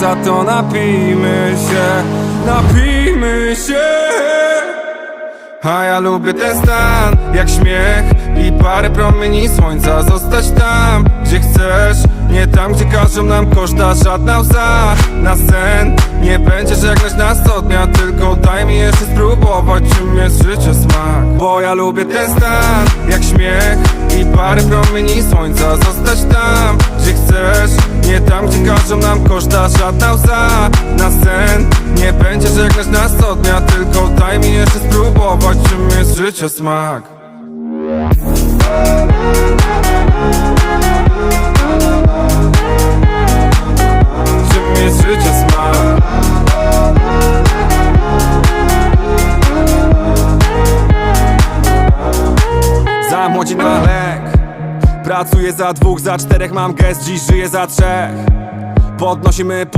za to napijmy się Napijmy się. A ja lubię ten stan, jak śmiech i parę promieni słońca. Zostać tam, gdzie chcesz, nie tam, gdzie każą nam koszta żadna łza. Na sen nie będzie żegnać nas co dnia Tylko daj mi jeszcze spróbować, czym jest życie smak. Bo ja lubię ten stan, jak śmiech i parę promieni słońca. Zostać tam, gdzie chcesz, tam, gdzie każą nam koszta żadna łza. Na sen nie będzie żegnać nas co dnia Tylko daj mi jeszcze spróbować, czym jest życie smak. Czym jest życie smak? Za młodzi na lek Pracuję za dwóch, za czterech mam gest Dziś żyję za trzech. Podnosimy